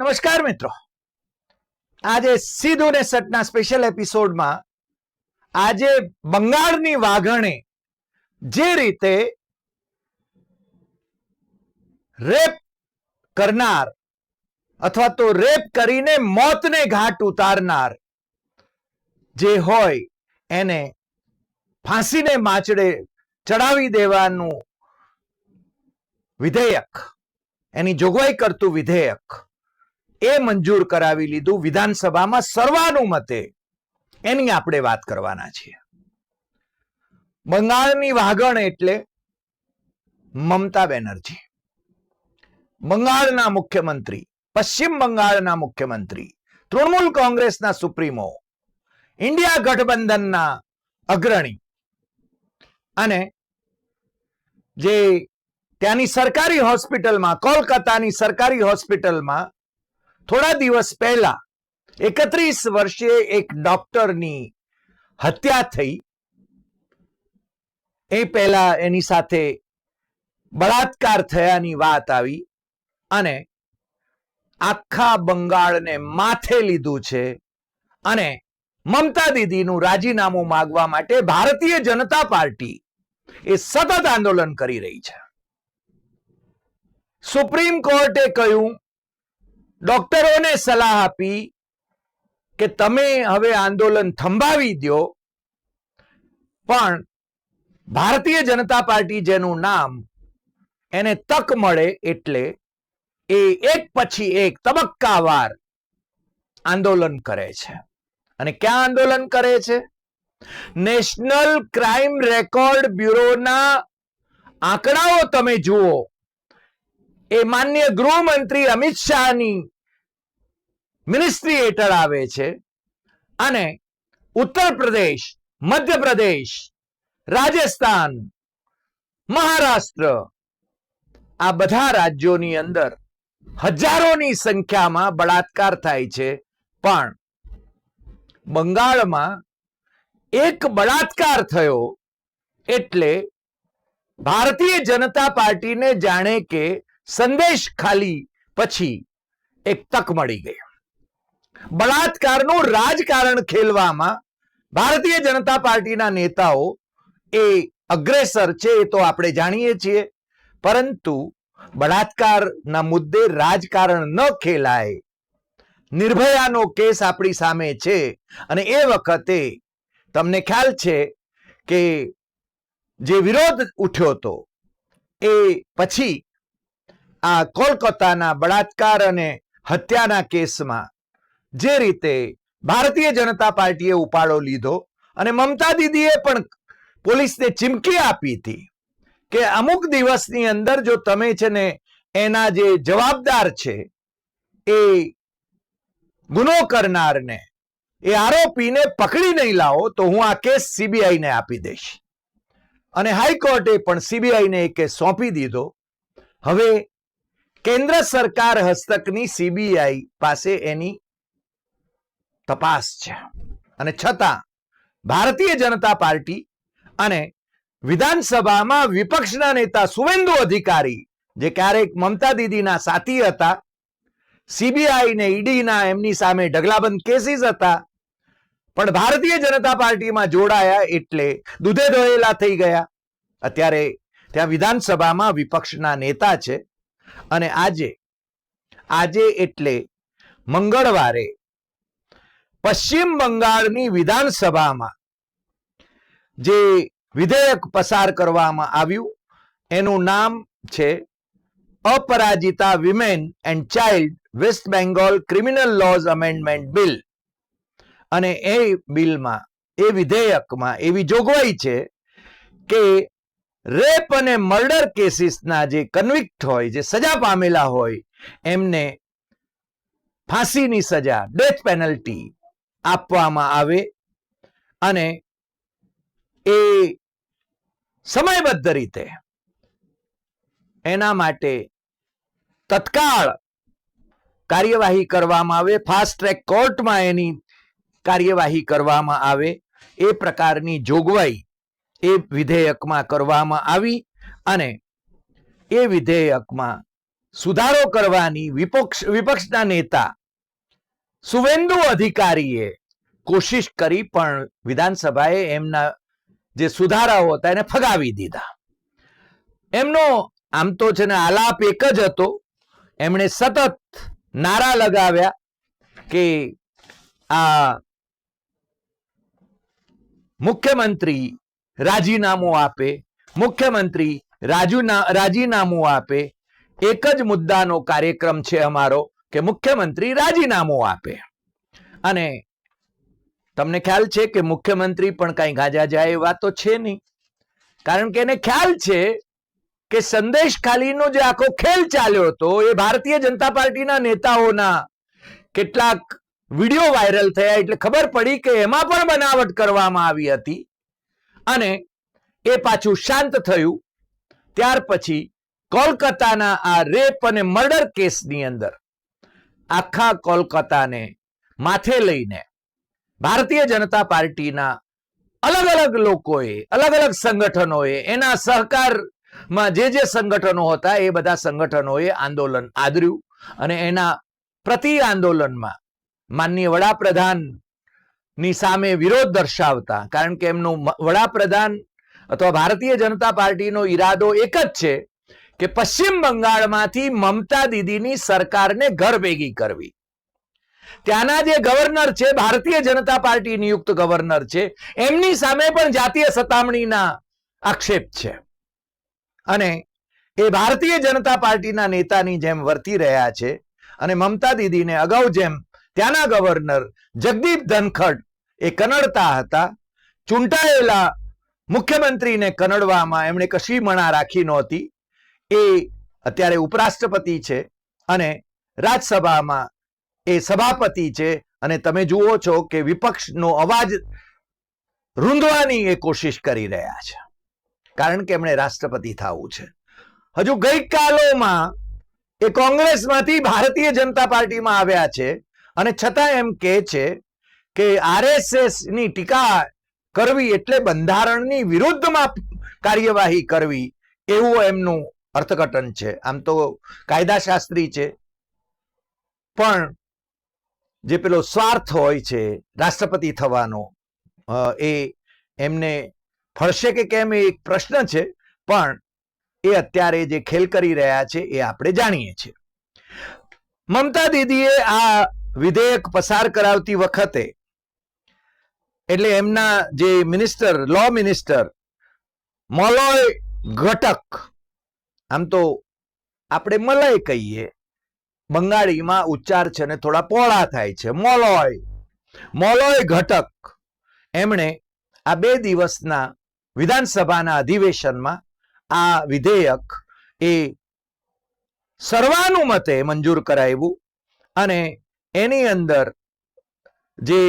નમસ્કાર મિત્રો. આજે સીધું ને સટના સ્પેશિયલ એપિસોડમાં આજે બંગાળની વાઘણે જે રીતે રેપ કરનાર અથવા તો રેપ કરીને મોતને ઘાટ ઉતારનાર જે હોય એને ફાંસીને માચડે ચડાવી દેવાનું વિધેયક, એની જોગવાઈ કરતું વિધેયક એ મંજૂર કરાવી લીધું વિધાનસભામાં સર્વાનુમતે. એની આપણે વાત કરવાના છીએ. બંગાળની વાગણ એટલે મમતા બેનર્જી. બંગાળના મુખ્યમંત્રી, પશ્ચિમ બંગાળના મુખ્યમંત્રી, તૃણમૂલ કોંગ્રેસના સુપ્રીમો, ઇન્ડિયા ગઠબંધનના અગ્રણી અને જે ત્યાંની સરકારી હોસ્પિટલમાં, કોલકાતાની સરકારી હોસ્પિટલમાં થોડા દિવસ પહેલા એકત્રીસ વર્ષે એક ડોક્ટરની હત્યા થઈ. એ પહેલા એની સાથે બળાત્કાર થયાની વાત આવી અને આખા બંગાળને માથે લીધું છે અને મમતા દીદીનું રાજીનામું માગવા માટે ભારતીય જનતા પાર્ટી એ સતત આંદોલન કરી રહી છે. સુપ્રીમ કોર્ટે કહ્યું ડોક્ટરોને સલાહ આપી કે તમે હવે આંદોલન થંભાવી દો પણ ભારતીય જનતા પાર્ટી જેનું નામ એને તક મળે એટલે એ એક પછી એક તબક્કાવાર આંદોલન કરે છે. અને ક્યાં આંદોલન કરે છે? નેશનલ ક્રાઇમ રેકોર્ડ બ્યુરોના આંકડાઓ તમે જુઓ. એ માન્ય ગૃહમંત્રી અમિત શાહની મિનિસ્ટ્રી હેઠળ આવે છે. અને ઉત્તર પ્રદેશ મધ્યપ્રદેશ રાજસ્થાન, મહારાષ્ટ્ર આ બધા રાજ્યોની અંદર હજારોની સંખ્યામાં બળાત્કાર થાય છે. પણ બંગાળમાં એક બળાત્કાર થયો એટલે ભારતીય જનતા પાર્ટીને જાણે કે સંદેશ ખાલી પછી એક તક મળી ગઈ. બળાત્કારનું રાજકારણ ખેલવામાં ભારતીય જનતા પાર્ટીના નેતાઓ એ અગ્રેસર છે એ તો આપણે જાણીએ છીએ, પરંતુ બળાત્કારના મુદ્દે રાજકારણ ન ખેલાય. નિર્ભયાનો કેસ આપણી સામે છે અને એ વખતે તમને ખ્યાલ છે કે જે વિરોધ ઉઠ્યો હતો એ પછી આ કોલકાતાના બળાત્કાર અને હત્યાના કેસમાં જે રીતે ભારતીય જનતા પાર્ટીએ ઉપાડો લીધો અને મમતા દીદીએ પણ પોલીસને ચીમકી આપી હતી કે અમુક દિવસની અંદર જો તમે છે ને એના જે જવાબદાર છે એ ગુનો કરનારને એ આરોપીને પકડી નહીં લાવો તો હું આ કેસ સીબીઆઈને આપી દઈશ. અને હાઈકોર્ટે પણ સીબીઆઈને એ કેસ સોંપી દીધો. હવે કેન્દ્ર સરકાર હસ્તકની સીબીઆઈ પાસે એની તપાસ છે. અને છતાં, ભારતીય જનતા પાર્ટી અને વિધાનસભામાં વિપક્ષના નેતા સુવેન્દુ અધિકારી, જે ક્યારેક મમતા દીદીના સાથી હતા સીબીઆઈ ને ઈડીના એમની સામે ઢગલાબંધ કેસીસ હતા, પણ ભારતીય જનતા પાર્ટીમાં જોડાયા એટલે દૂધે ધોયેલા થઈ ગયા. અત્યારે ત્યાં વિધાનસભામાં વિપક્ષના નેતા છે. અને આજે આજે એટલે મંગળવારે પશ્ચિમ બંગાળની વિધાનસભામાં જે વિધેયક પસાર કરવામાં આવ્યું, એનું નામ છે Aparajita women and child West Bengal criminal laws amendment bill. અને એ બિલમાં, એ વિધેયકમાં એવી જોગવાઈ છે કે રેપ અને મર્ડર કેસીસના જે કન્વિક્ટ હોય, જે સજા પામેલા હોય, એમને ફાંસીની સજા ડેથ પેનલ્ટી આપવામાં આવે અને એ સમયબદ્ધ રીતે એના માટે તત્કાળ કાર્યવાહી કરવામાં આવે ફાસ્ટ ટ્રેક કોર્ટમાં એની કાર્યવાહી કરવામાં આવે, એ પ્રકારની જોગવાઈ એ વિધેયકમાં કરવામાં આવી અને એ વિધેયકમાં સુધારો કરવાની વિપક્ષ, વિપક્ષના નેતા સુવેન્દુ અધિકારીએ કોશિશ કરી પણ વિધાનસભાએ એમના જે સુધારાઓ હતા એને ફગાવી દીધા. એમનો આમ તો છે ને આલાપ એક જ હતો. એમણે સતત નારા લગાવ્યા કે આ મુખ્યમંત્રી રાજીનામું આપે, મુખ્યમંત્રી રાજુના રાજીનામું આપે. એક જ મુદ્દાનો કાર્યક્રમ છે અમારો કે મુખ્યમંત્રી રાજીનામું આપે. અને તમને ખ્યાલ છે કે મુખ્યમંત્રી પણ કઈ ગાજા જાય એવા તો છે નહીં. કારણ કે એને ખ્યાલ છે કે સંદેશ ખાલીનો જે આખો ખેલ ચાલ્યો હતો એ ભારતીય જનતા પાર્ટીના નેતાઓના કેટલાક વીડિયો વાયરલ થયા એટલે ખબર પડી કે એમાં પણ બનાવટ કરવામાં આવી હતી. અને એ પાછું શાંત થયું. ત્યાર પછી કોલકાતાના આ રેપ અને મર્ડર કેસની અંદર આખા કોલકાતાને માથે લઈને ભારતીય જનતા પાર્ટીના અલગ અલગ લોકોએ, અલગ અલગ સંગઠનોએ, એના સહકારમાં જે જે સંગઠનો હતા એ બધા સંગઠનોએ આંદોલન આદર્યું અને એના પ્રતિ આંદોલનમાં માનનીય વડાપ્રધાન ની સામે વિરોધ દર્શાવતા. કારણ કે એમનું વડાપ્રધાન અથવા ભારતીય જનતા પાર્ટીનો ઈરાદો એક જ છે કે પશ્ચિમ બંગાળમાંથી મમતા દીદીની સરકારને ઘર ભેગી કરવી. ત્યાંના જે ગવર્નર છે, ભારતીય જનતા પાર્ટી નિયુક્ત ગવર્નર છે, એમની સામે પણ જાતીય સતામણીના આક્ષેપ છે. અને એ ભારતીય જનતા પાર્ટીના નેતાની જેમ વર્તી રહ્યા છે અને મમતા દીદીને અગાઉ જેમ ત્યાંના ગવર્નર જગદીપ ધનખડ એ કનડતા હતા. ચૂંટાયેલા મુખ્યમંત્રીને કનડવામાં એમણે કશી મણા રાખી નહોતી. એ અત્યારે ઉપરાષ્ટ્રપતિ છે અને રાજ્યસભામાં એ સભાપતિ છે અને તમે જુઓ છો કે વિપક્ષનો અવાજ રૂંધવાની એ કોશિશ કરી રહ્યા છે. કારણ કે એમણે રાષ્ટ્રપતિ થવું છે. હજુ ગઈકાલોમાં એ કોંગ્રેસમાંથી ભારતીય જનતા પાર્ટીમાં આવ્યા છે અને છતાં એમ કહે છે કે આરએસએસની ટીકા કરવી એટલે બંધારણની વિરુદ્ધમાં કાર્યવાહી કરવી, એવું એમનું અર્થઘટન છે. આમ તો કાયદાશાસ્ત્રી છે. પણ જે પેલો સ્વાર્થ હોય છે, રાષ્ટ્રપતિ થવાનો એ એમને ફળશે કે કેમ એ એક પ્રશ્ન છે, પણ એ અત્યારે જે ખેલ કરી રહ્યા છે એ આપણે જાણીએ છીએ. મમતા દીદીએ આ વિધેયક પસાર કરાવતી વખતે એટલે એમના જે મિનિસ્ટર લો મિનિસ્ટર મોલોય ઘટક, આમ તો આપણે મલય કહીએ, બંગાળીમાં ઉચ્ચાર છે ને થોડા પોળા થાય છે. મોલોય મોલોય ઘટક. એમણે આ બે દિવસના વિધાનસભાના અધિવેશનમાં આ વિધેયક એ સર્વાનુમતે મંજૂર કરાવ્યું અને એની અંદર જે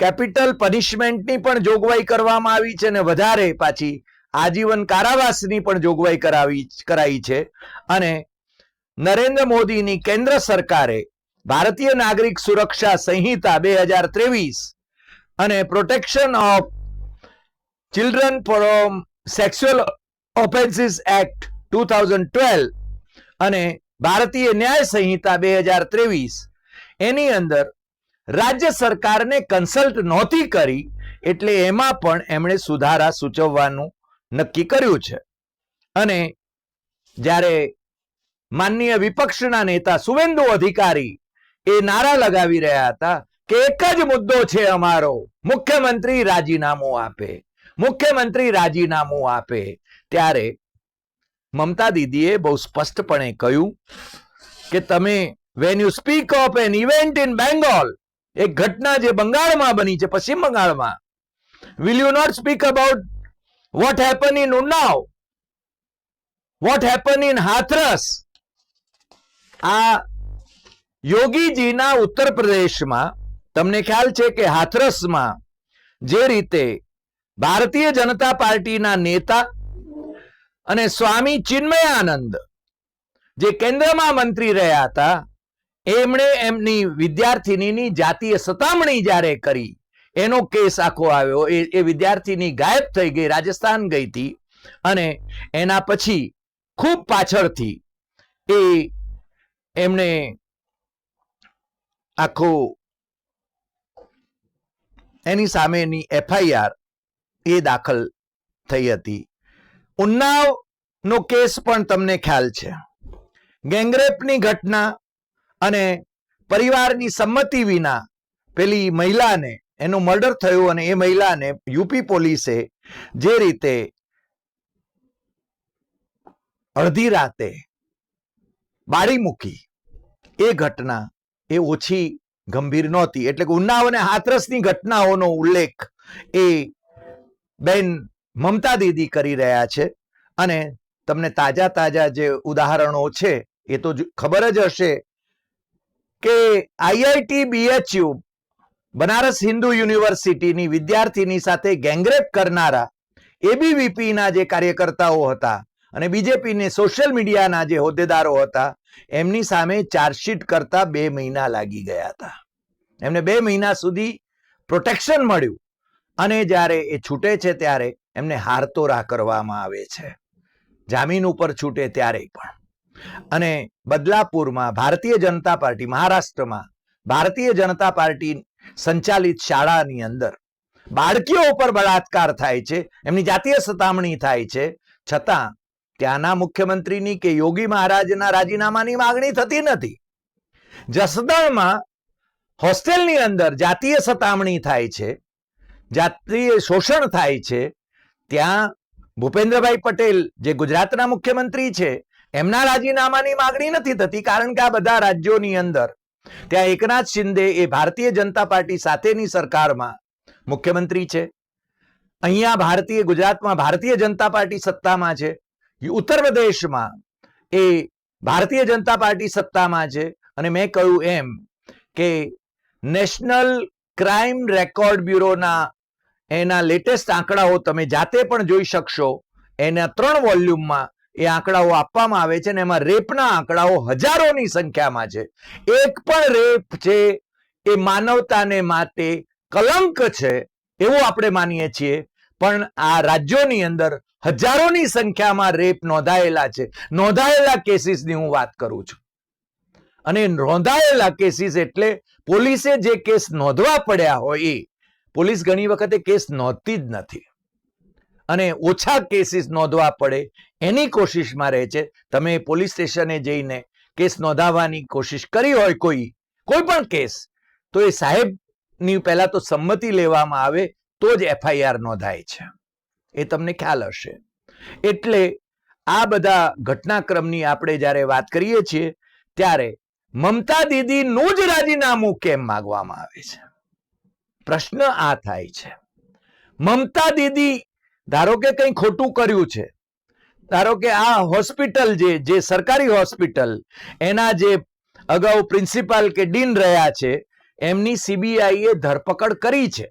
કેપિટલ પનિશમેન્ટની પણ જોગવાઈ કરવામાં આવી છે અને વધારે પાછી આજીવન કારાવાસની પણ જોગવાઈ કરાવી, કરાઈ છે. અને નરેન્દ્ર મોદીની કેન્દ્ર સરકારે ભારતીય નાગરિક સુરક્ષા સંહિતા બે હજાર ત્રેવીસ અને protection of children from sexual offences act two thousand twelve અને ભારતીય ન્યાય સંહિતા બે હજાર ત્રેવીસ એની અંદર રાજ્ય સરકારને કન્સલ્ટ નહોતી કરી એટલે એમાં પણ એમણે સુધારા સૂચવવાનું નક્કી કર્યું છે. અને જ્યારે માનનીય વિપક્ષના નેતા સુવેન્દુ અધિકારી એ નારા લગાવી રહ્યા હતા કે એક જ મુદ્દો છે અમારો, મુખ્યમંત્રી રાજીનામું આપે. મુખ્યમંત્રી રાજીનામું આપે. ત્યારે મમતા દીદીએ બહુ સ્પષ્ટપણે કહ્યું કે તમે when you speak of an event in Bengal એક ઘટના જે બંગાળમાં બની છે, પશ્ચિમ બંગાળમાં. Will you not speak about what happen in Unnao what happen in Hathras આ યોગીજીના ઉત્તર પ્રદેશમાં, તમને ખ્યાલ છે કે હાથરસમાં જે રીતે ભારતીય જનતા પાર્ટીના નેતા અને સ્વામી ચિન્મયાનંદ જે કેન્દ્રમાં મંત્રી રહ્યા હતા એમણે એમની વિદ્યાર્થીનીની જાતીય સતામણી જ્યારે કરી, એનો કેસ આખો આવ્યો, એ એ વિદ્યાર્થીની ગાયબ થઈ ગઈ, રાજસ્થાન ગઈ હતી અને એના પછી ખૂબ પાછળથી એ એમણે આખો એની સામેની એફઆઈઆર એ દાખલ થઈ હતી. ઉન્નાવનો કેસ પણ તમને ખ્યાલ છે. ગેંગરેપની ઘટના અને પરિવારની સંમતિ વિના પેલી મહિલાને, એનું મર્ડર થયું અને એ મહિલાને યુપી પોલીસે જે રીતે અડધી રાતે બાળી મૂકી, એ ઘટના એ ઓછી ગંભીર નહોતી. એટલે કે ઉન્નાવ અને હાથરસની ઘટનાઓનો ઉલ્લેખ એ બેન મમતા દીદી કરી રહ્યા છે. અને તમને તાજા તાજા જે ઉદાહરણો છે, એ તો ખબર જ હશે કે આઈઆઈટી બીએચયુ બનારસ હિન્દુ યુનિવર્સિટીની વિદ્યાર્થીની સાથે ગેંગરેપ કરનારા એબીવીપીના જે કાર્યકર્તાઓ હતા અને બીજેપીને સોશિયલ મીડિયાના જે હોદ્દેદારો હતા, એમની સામે ચાર્જશીટ કરતા બે મહિના લાગી ગયા હતા. એમને બે મહિના સુધી પ્રોટેક્શન મળ્યું અને જ્યારે એ છૂટે છે ત્યારે એમને હારતોરા કરવામાં આવે છે. જામીન ઉપર છૂટે ત્યારે પણ. અને બદલાપુરમાં ભારતીય જનતા પાર્ટી મહારાષ્ટ્રમાં ભારતીય જનતા પાર્ટી સંચાલિત શાળાની અંદર બાળકીઓ ઉપર બળાત્કાર થાય છે, એમની જાતીય સતામણી થાય છે. છતાં ત્યાંના મુખ્યમંત્રીની કે યોગી મહારાજના રાજીનામાની માંગણી થતી નથી. જસદણમાં હોસ્ટેલની અંદર જાતીય સતામણી થાય છે, જાતીય શોષણ થાય છે. ત્યાં ભૂપેન્દ્રભાઈ પટેલ, જે ગુજરાતના મુખ્યમંત્રી છે એમના રાજીનામાની માગણી નથી થતી કારણ કે આ બધા રાજ્યોની અંદર ત્યાં એકનાથ શિંદે એ ભારતીય જનતા પાર્ટી સાથેની સરકારમાં મુખ્યમંત્રી છે. અહીંયા ભારતીય ગુજરાતમાં ભારતીય જનતા પાર્ટી સત્તામાં છે. ઉત્તર પ્રદેશમાં એ ભારતીય જનતા પાર્ટી સત્તામાં છે. અને મેં કહ્યું એમ કે નેશનલ ક્રાઇમ રેકોર્ડ બ્યુરોના એના લેટેસ્ટ આંકડાઓ તમે જાતે પણ જોઈ શકશો. એના ત્રણ વોલ્યુમમાં એ આંકડાઓ આપવામાં આવે છે અને એમાં રેપના આંકડાઓ હજારોની સંખ્યામાં છે. એક પણ રેપ છે એ માનવતાને માટે કલંક છે એવું આપણે માનીએ છીએ. પણ આ રાજ્યોની અંદર હજારોની સંખ્યામાં રેપ નોંધાયેલા છે. નોંધાયેલા કેસીસની હું વાત કરું છું. અને નોંધાયેલા કેસીસ એટલે પોલીસે જે કેસ નોંધવા પડ્યા હોય એ, પોલીસ ઘણી વખતે કેસ નોંધતી જ નથી. અને ઓછા કેસીસ નોંધવા પડે એની કોશિશમાં રહે છે. તમે પોલીસ સ્ટેશને જઈને કેસ નોંધાવવાની કોશિશ કરી હોય કોઈ કોઈ પણ કેસ, તો એ સાહેબની પહેલા તો સંમતિ લેવામાં આવે તો જ એફઆઈઆર નોંધાય છે. એ તમને ખ્યાલ હશે. એટલે આ બધા ઘટનાક્રમની આપણે જ્યારે વાત કરીએ છીએ, ત્યારે મમતા દીદીનું જ રાજીનામું કેમ માંગવામાં આવે છે? પ્રશ્ન આ થાય છે. મમતા દીદી ધારો કે કંઈ ખોટું કર્યું છે, ધારો કે આ હોસ્પિટલ જે જે સરકારી હોસ્પિટલ, એના જે અગાઉ પ્રિન્સિપાલ કે ડીન રહ્યા છે, એમની સીબીઆઈએ ધરપકડ કરી છે.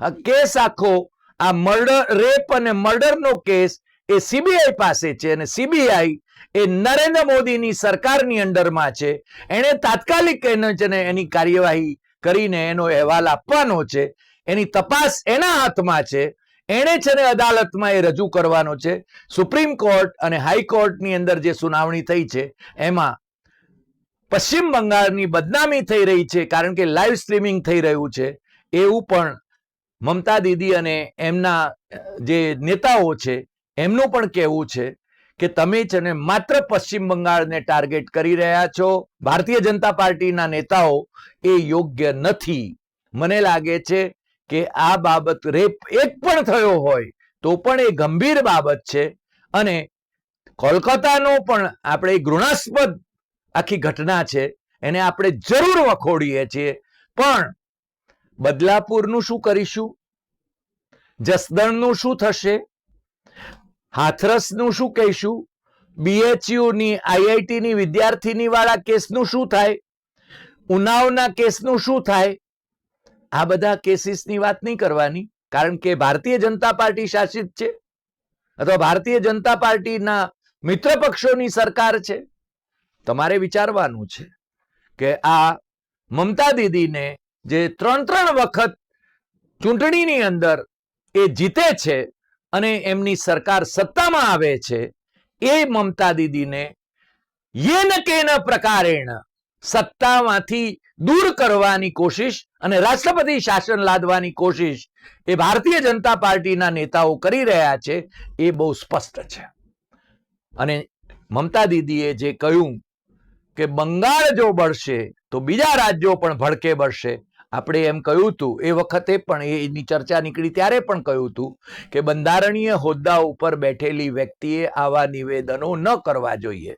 આ કેસ આખો, આ મર્ડર, રેપ અને મર્ડરનો કેસ એ સીબીઆઈ પાસે છે અને સીબીઆઈ એ નરેન્દ્ર મોદીની સરકારની અંડરમાં છે. એણે તાત્કાલિક એને છે એની કાર્યવાહી કરીને એનો અહેવાલ આપવાનો છે. એની તપાસ એના હાથમાં છે. એણે છે ને અદાલતમાં એ રજૂ કરવાનો છે. સુપ્રીમ કોર્ટ અને હાઈકોર્ટની અંદર જે સુનાવણી થઈ છે, એમાં પશ્ચિમ બંગાળની બદનામી થઈ રહી છે, કારણ કે લાઈવ સ્ટ્રીમિંગ થઈ રહ્યું છે. એવું પણ મમતા દીદી અને એમના જે નેતાઓ છે, એમનું પણ કહેવું છે કે તમે છે ને માત્ર પશ્ચિમ બંગાળને ટાર્ગેટ કરી રહ્યા છો. ભારતીય જનતા પાર્ટીના નેતાઓ એ યોગ્ય નથી. મને લાગે છે કે આ બાબત રેપ એક પણ થયો હોય, તો પણ એ ગંભીર બાબત છે. અને કોલકાતાનો પણ આપણે ઘૃણાસ્પદ આખી ઘટના છે, એને આપણે જરૂર વખોડીએ છીએ. પણ બદલાપુરનું શું કરીશું? જસદણનું શું થશે? હાથરસનું શું કહીશું? બીએચયુ ની આઈઆઈટી ની વિદ્યાર્થીની વાળા કેસનું શું થાય? ઉનાવના કેસનું શું થાય? આ બધા કેસીસની વાત નહીં કરવાની, કારણ કે ભારતીય જનતા પાર્ટી શાસિત છે, અથવા ભારતીય જનતા પાર્ટીના મિત્ર પક્ષોની સરકાર છે. તમારે વિચારવાનું છે કે આ મમતા દીદીને જે ત્રણ ત્રણ વખત ચૂંટણીની અંદર એ જીતે છે અને એમની સરકાર સત્તામાં આવે છે, એ મમતા દીદીને યેન કેન પ્રકારેણ સત્તામાંથી દૂર કરવાની કોશિશ અને રાષ્ટ્રપતિ શાસન લાદવાની કોશિશ એ ભારતીય જનતા પાર્ટીના નેતાઓ કરી રહ્યા છે એ બહુ સ્પષ્ટ છે. અને મમતા દીદીએ જે કહ્યું કે બંગાળ જો બળશે તો બીજા રાજ્યો પણ ભડકે બળશે. આપણે એમ કહ્યું હતું એ વખતે પણ એની ચર્ચા નીકળી ત્યારે પણ કહ્યું હતું કે બંધારણીય હોદ્દા ઉપર બેઠેલી વ્યક્તિએ આવા નિવેદનો ન કરવા જોઈએ.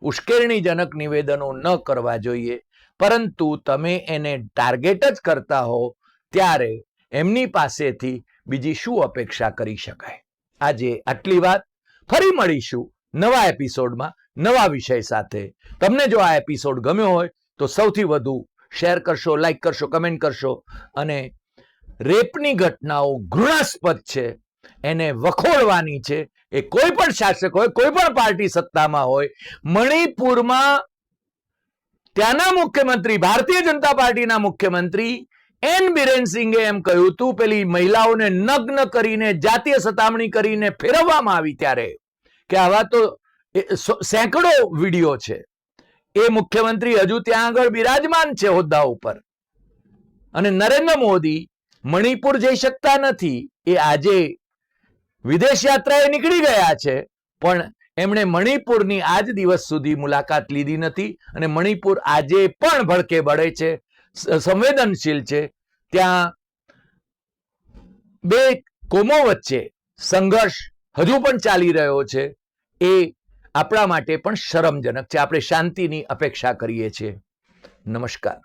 ઉશ્કેરણીજનક નિવેદનો ન કરવા જોઈએ. પરંતુ તમે એને ટાર્ગેટ જ કરતા હો, ત્યારે એમની પાસેથી બીજી શું અપેક્ષા કરી શકાય? આજે આટલી વાત. ફરી મળીશું નવા એપિસોડમાં નવા વિષય સાથે. તમને જો આ એપિસોડ ગમ્યો હોય, તો સૌથી વધુ શેર કરશો, લાઈક કરશો, કમેન્ટ કરશો. અને રેપની ઘટનાઓ ઘૃણાસ્પદ છે. એને વખોડવાની છે. એ કોઈ પણ શાસક હોય, કોઈ પણ પાર્ટી સત્તામાં હોય, મણિપુરમાં ત્યાંના મુખ્યમંત્રી, ભારતીય જનતા પાર્ટીના મુખ્યમંત્રી એન બિરેન સિંઘે એમ કહ્યું હતું, પેલી મહિલાઓને નગ્ન કરીને, જાતીય સતામણી કરીને ફેરવવામાં આવી ત્યારે. કે આવા તો સેંકડો વીડિયો છે. એ મુખ્યમંત્રી હજુ ત્યાં આગળ બિરાજમાન છે હોદ્દા ઉપર. અને નરેન્દ્ર મોદી મણિપુર જઈ શકતા નથી. એ આજે વિદેશ યાત્રાએ નીકળી ગયા છે. પણ એમણે મણિપુરની આજ દિવસ સુધી મુલાકાત લીધી નથી અને મણિપુર આજે પણ ભડકે બળે છે સંવેદનશીલ છે. ત્યાં બે કોમો વચ્ચે સંઘર્ષ હજુ પણ ચાલી રહ્યો છે. એ આપણા માટે પણ શરમજનક છે. આપણે શાંતિની અપેક્ષા કરીએ છીએ. નમસ્કાર.